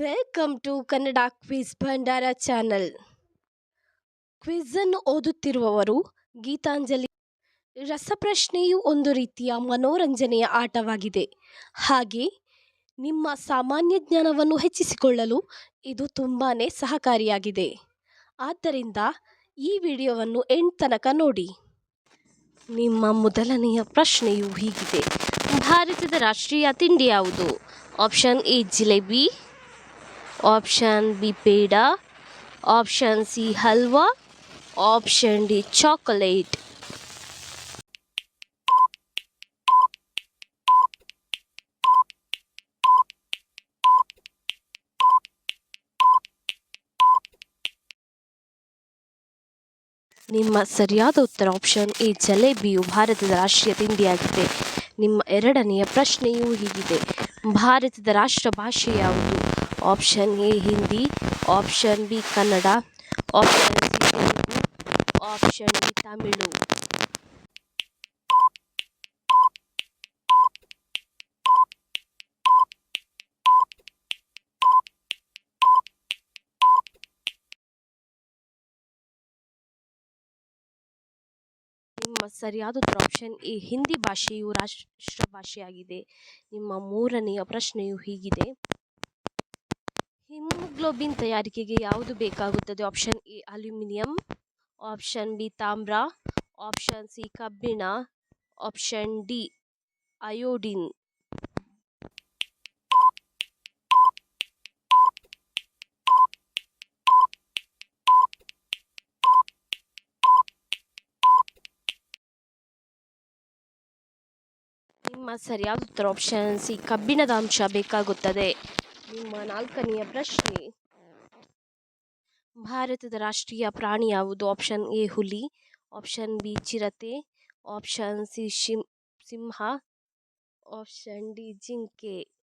Welcome to Kannada quiz Bhandar channel ಕ್ವಿಝನ್ನು ಓದುತ್ತಿರುವವರು ಗೀತಾಂಜಲಿ. ರಸಪ್ರಶ್ನೆಯು ಒಂದು ರೀತಿಯ ಮನೋರಂಜನೆಯ ಆಟವಾಗಿದೆ. ಹಾಗೆ ನಿಮ್ಮ ಸಾಮಾನ್ಯ ಜ್ಞಾನವನ್ನು ಹೆಚ್ಚಿಸಿಕೊಳ್ಳಲು ಇದು ತುಂಬಾ ಸಹಕಾರಿಯಾಗಿದೆ. ಆದ್ದರಿಂದ ಈ ವಿಡಿಯೋವನ್ನು ಎಂಡ್ ತನಕ ನೋಡಿ. ನಿಮ್ಮ ಮೊದಲನೆಯ ಪ್ರಶ್ನೆಯು ಹೀಗಿದೆ. ಭಾರತದ ರಾಷ್ಟ್ರೀಯ ತಿಂಡಿ ಯಾವುದು? Option A, jalebi. Option B peda option C halwa option D chocolate ನಿಮ್ಮ ಸರಿಯಾದ ಉತ್ತರ ಆಪ್ಷನ್ ಎ ಜಲೇಬಿಯು ಭಾರತದ ರಾಷ್ಟ್ರೀಯ ತಿಂಡಿಯಾಗಿದೆ. ನಿಮ್ಮ ಎರಡನೆಯ ಪ್ರಶ್ನೆಯೂ ಹೀಗಿದೆ. ಭಾರತದ ರಾಷ್ಟ್ರ ಭಾಷೆ ಯಾವುದು? Option A Hindi option B Kannada option C Telugu option D Tamil ನಿಮ್ಮ ಸರಿಯಾದ ಉತ್ತರ ಆಪ್ಷನ್ ಎ ಹಿಂದಿ ಭಾಷೆಯು ರಾಷ್ಟ್ರ ಭಾಷೆಯಾಗಿದೆ. ನಿಮ್ಮ ಮೂರನೆಯ ಪ್ರಶ್ನೆಯು ಹೀಗಿದೆ. ಹಿಮೋಗ್ಲೋಬಿನ್ ತಯಾರಿಕೆಗೆ ಯಾವುದು ಬೇಕಾಗುತ್ತದೆ? Option A, aluminium, option B, ತಾಮ್ರ, ಆಪ್ಷನ್ ಸಿ, ಕಬ್ಬಿಣ, ಆಪ್ಷನ್ ಡಿ, ಅಯೋಡಿನ್. ನಿಮ್ಮ ಸರಿಯಾದ ಉತ್ತರ ಆಪ್ಷನ್ ಸಿ, ಕಬ್ಬಿಣದ ಅಂಶ ಬೇಕಾಗುತ್ತದೆ. ನಿಮ್ಮ ನಾಲ್ಕನೆಯ ಪ್ರಶ್ನೆ. ಭಾರತದ ರಾಷ್ಟ್ರೀಯ ಪ್ರಾಣಿ ಯಾವುದು? ಆಪ್ಷನ್ ಎ, ಹುಲಿ, ಆಪ್ಷನ್ ಬಿ, ಚಿರತೆ, ಆಪ್ಷನ್ ಸಿ, ಶಿಂ, ಸಿಂಹ, ಆಪ್ಷನ್ ಡಿ, ಜಿಂಕೆ.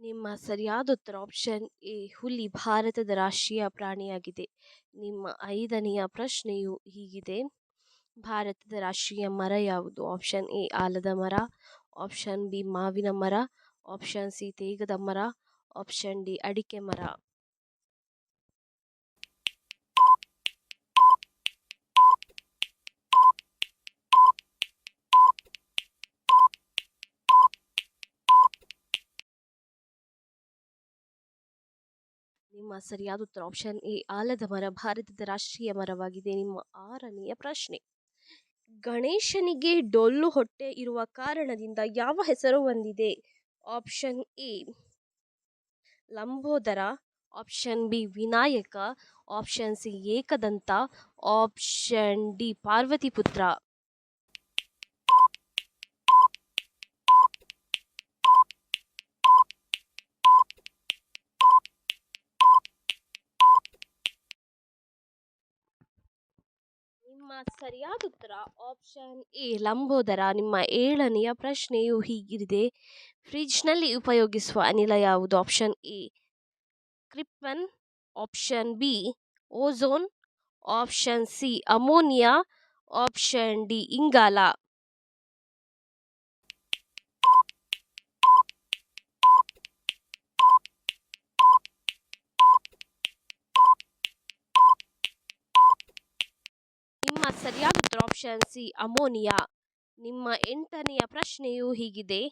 ನಿಮ್ಮ ಸರಿಯಾದ ಉತ್ತರ ಆಪ್ಷನ್ ಎ ಹುಲಿ ಭಾರತದ ರಾಷ್ಟ್ರೀಯ ಪ್ರಾಣಿಯಾಗಿದೆ. ನಿಮ್ಮ ಐದನೆಯ ಪ್ರಶ್ನೆಯು ಹೀಗಿದೆ. ಭಾರತದ ರಾಷ್ಟ್ರೀಯ ಮರ ಯಾವುದು? ಆಪ್ಷನ್ ಎ ಆಲದ ಮರ ಆಪ್ಷನ್ ಬಿ ಮಾವಿನ ಮರ ಆಪ್ಷನ್ ಸಿ ತೇಗದ ಮರ ಆಪ್ಷನ್ ಡಿ ಅಡಿಕೆ ಮರ. ನಿಮ್ಮ ಸರಿಯಾದ ಉತ್ತರ ಆಪ್ಷನ್ ಎ, ಆಲದ ಮರ, ಭಾರತದ ರಾಷ್ಟ್ರೀಯ ಮರವಾಗಿದೆ. ನಿಮ್ಮ ಆರನೆಯ ಪ್ರಶ್ನೆ. ಗಣೇಶನಿಗೆ ಡೊಳ್ಳು ಹೊಟ್ಟೆ ಇರುವ ಕಾರಣದಿಂದ ಯಾವ ಹೆಸರು ಹೊಂದಿದೆ option A, Lambodara option B, Vinayaka option C, Ekadanta option D, Parvatiputra. ನಿಮ್ಮ ಸರಿಯಾದ ಉತ್ತರ ಆಪ್ಷನ್ ಎ ಲಂಬೋದರ. ನಿಮ್ಮ ಏಳನೆಯ ಪ್ರಶ್ನೆಯು ಹೀಗಿದೆ. ಫ್ರಿಜ್ನಲ್ಲಿ ಉಪಯೋಗಿಸುವ ಅನಿಲ ಯಾವುದು? Option A krypton. Option B ozone option C ammonia. Option D ಇಂಗಾಲ ನಿಮ್ಮ ಸರಿಯಾದ ಉತ್ತರ ಆಪ್ಷನ್ ಸಿ ಅಮೋನಿಯಾ ನಿಮ್ಮ ಎಂಟನೆಯ ಪ್ರಶ್ನೆಯು ಹೀಗಿದೆ.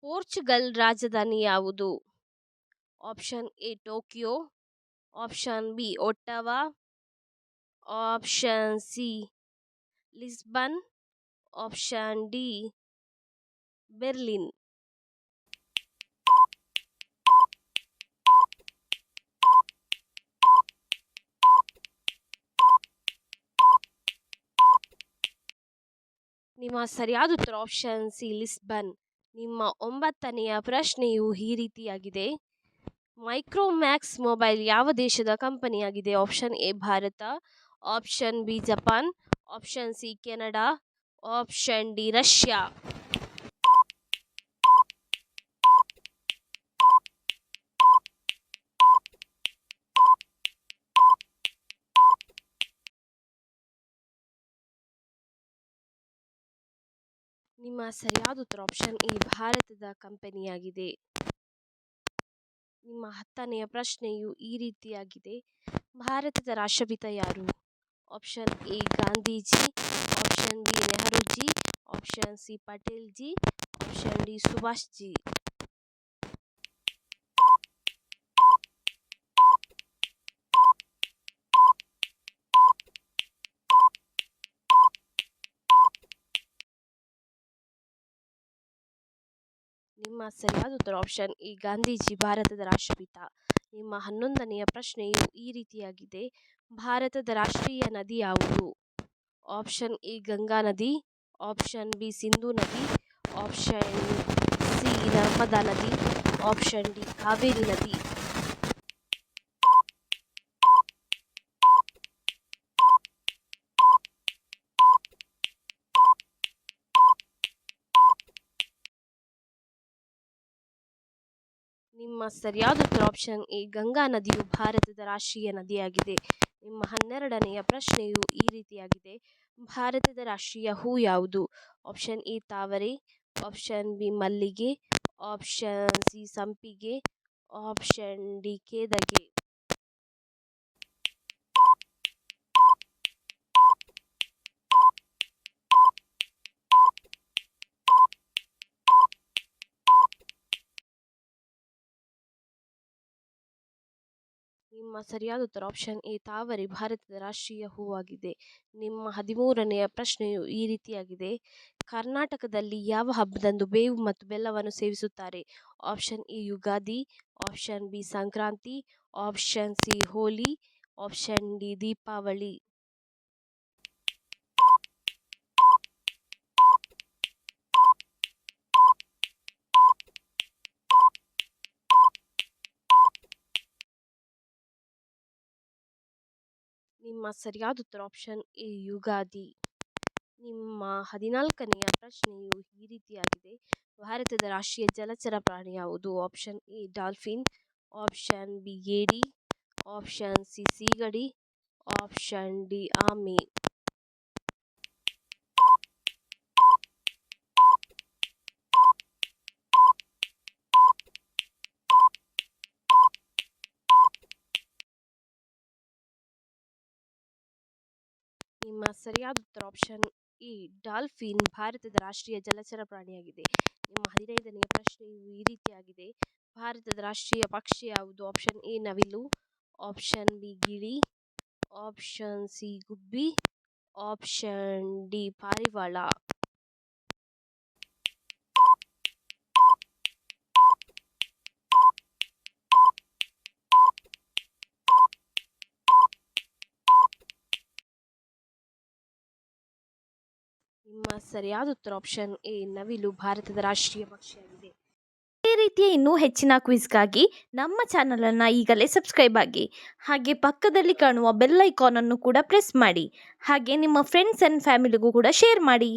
ಪೋರ್ಚುಗಲ್ ರಾಜಧಾನಿ ಯಾವುದು? Option A, Tokyo. Option B, Ottawa. Option C, Lisbon. Option D, Berlin. ನಿಮ್ಮ ಸರಿಯಾದ ಉತ್ತರ ಆಪ್ಷನ್ ಸಿ ಲಿಸ್ಬನ್ ನಿಮ್ಮ ಒಂಬತ್ತನೆಯ ಪ್ರಶ್ನೆಯು ಈ ರೀತಿಯಾಗಿದೆ. ಮೈಕ್ರೋಮ್ಯಾಕ್ಸ್ ಮೊಬೈಲ್ ಯಾವ ದೇಶದ ಕಂಪನಿಯಾಗಿದೆ? Option A, Bharat. Option B, Japan. Option C, Canada. Option D, Russia. ನಿಮ್ಮ ಸರಿಯಾದ ಉತ್ತರ ಆಪ್ಷನ್ ಎ ಭಾರತದ ಕಂಪನಿಯಾಗಿದೆ. ನಿಮ್ಮ ಹತ್ತನೆಯ ಪ್ರಶ್ನೆಯು ಈ ರೀತಿಯಾಗಿದೆ. ಭಾರತದ ರಾಷ್ಟ್ರಪಿತ ಯಾರು? Option A Gandhiji option B Nehruji option C Patelji option D Subhash ನಿಮ್ಮ ಸರಿಯಾದ ಉತ್ತರ ಆಪ್ಷನ್ ಈ ಗಾಂಧೀಜಿ ಭಾರತದ ರಾಷ್ಟ್ರಪಿತ. ನಿಮ್ಮ ಹನ್ನೊಂದನೆಯ ಪ್ರಶ್ನೆಯು ಈ ರೀತಿಯಾಗಿದೆ. ಭಾರತದ ರಾಷ್ಟ್ರೀಯ ನದಿ ಯಾವುದು? ಆಪ್ಷನ್ ಎ ಗಂಗಾ ನದಿ ಆಪ್ಷನ್ ಬಿ ಸಿಂಧು ನದಿ ಆಪ್ಷನ್ ಸಿ ನರ್ಮದಾ ನದಿ ಆಪ್ಷನ್ ಡಿ ಕಾವೇರಿ ನದಿ. ನಿಮ್ಮ ಸರಿಯಾದ ಉತ್ತರ ಆಪ್ಷನ್ ಎ ಗಂಗಾ ನದಿಯು ಭಾರತದ ರಾಷ್ಟ್ರೀಯ ನದಿಯಾಗಿದೆ. ನಿಮ್ಮ ಹನ್ನೆರಡನೆಯ ಪ್ರಶ್ನೆಯು ಈ ರೀತಿಯಾಗಿದೆ. ಭಾರತದ ರಾಷ್ಟ್ರೀಯ ಹೂ ಯಾವುದು? ಆಪ್ಷನ್ ಎ ತಾವರೆ ಆಪ್ಷನ್ ಬಿ ಮಲ್ಲಿಗೆ ಆಪ್ಷನ್ ಸಿ ಸಂಪಿಗೆ ಆಪ್ಷನ್ ಡಿ ಕೇದಗೆ. ನಿಮ್ಮ ಸರಿಯಾದ ಉತ್ತರ ಆಪ್ಷನ್ ಎ ತಾವರೆ ಭಾರತದ ರಾಷ್ಟ್ರೀಯ ಹೂವಾಗಿದೆ. ನಿಮ್ಮ ಹದಿಮೂರನೆಯ ಪ್ರಶ್ನೆಯು ಈ ರೀತಿಯಾಗಿದೆ. ಕರ್ನಾಟಕದಲ್ಲಿ ಯಾವ ಹಬ್ಬದಂದು ಬೇವು ಮತ್ತು ಬೆಲ್ಲವನ್ನು ಸೇವಿಸುತ್ತಾರೆ? Option A Ugadi option B Sankranti option C Holi option D Deepavali. ನಿಮ್ಮ ಸರಿಯಾದ ಉತ್ತರ ಆಪ್ಷನ್ ಎ ಯುಗಾದಿ, ನಿಮ್ಮ ಹದಿನಾಲ್ಕನೆಯ ಪ್ರಶ್ನೆಯು ಈ ರೀತಿಯಾಗಿದೆ. ಭಾರತದ ರಾಷ್ಟ್ರೀಯ ಜಲಚರ ಪ್ರಾಣಿ ಯಾವುದು? Option A dolphin option B, ಏಡಿ ಆಪ್ಷನ್ ಸಿ, ಸೀಗಡಿ ಆಪ್ಷನ್ ಡಿ, ಆಮೆ ನಿಮ್ಮ ಸರಿಯಾದ ಉತ್ತರ ಆಪ್ಷನ್ ಇ ಡಾಲ್ಫಿನ್ ಭಾರತದ ರಾಷ್ಟ್ರೀಯ ಜಲಚರ ಪ್ರಾಣಿಯಾಗಿದೆ. ನಿಮ್ಮ ಹದಿನೈದನೆಯ ಪ್ರಶ್ನೆಯು ಈ ರೀತಿಯಾಗಿದೆ. ಭಾರತದ ರಾಷ್ಟ್ರೀಯ ಪಕ್ಷಿ ಯಾವುದು? ಆಪ್ಷನ್ ಎ, ನವಿಲು ಆಪ್ಷನ್ ಬಿ, ಗಿಳಿ ಆಪ್ಷನ್ ಸಿ, ಗುಬ್ಬಿ ಆಪ್ಷನ್ ಡಿ, ಪಾರಿವಾಳ. ನಿಮ್ಮ ಸರಿಯಾದ ಉತ್ತರ ಆಪ್ಷನ್ ಎ ನವಿಲು ಭಾರತದ ರಾಷ್ಟ್ರೀಯ ಪಕ್ಷಿಯಾಗಿದೆ ಇದೇ ರೀತಿಯ ಇನ್ನೂ ಹೆಚ್ಚಿನ ಕ್ವಿಜ್ಗಾಗಿ ನಮ್ಮ ಚಾನಲನ್ನು ಈಗಲೇ ಸಬ್ಸ್ಕ್ರೈಬ್ ಆಗಿ, ಹಾಗೆ ಪಕ್ಕದಲ್ಲಿ ಕಾಣುವ ಬೆಲ್ ಐಕಾನನ್ನು ಕೂಡ ಪ್ರೆಸ್ ಮಾಡಿ, ಹಾಗೆ ನಿಮ್ಮ ಫ್ರೆಂಡ್ಸ್ ಆ್ಯಂಡ್ ಫ್ಯಾಮಿಲಿಗೂ ಕೂಡ ಶೇರ್ ಮಾಡಿ.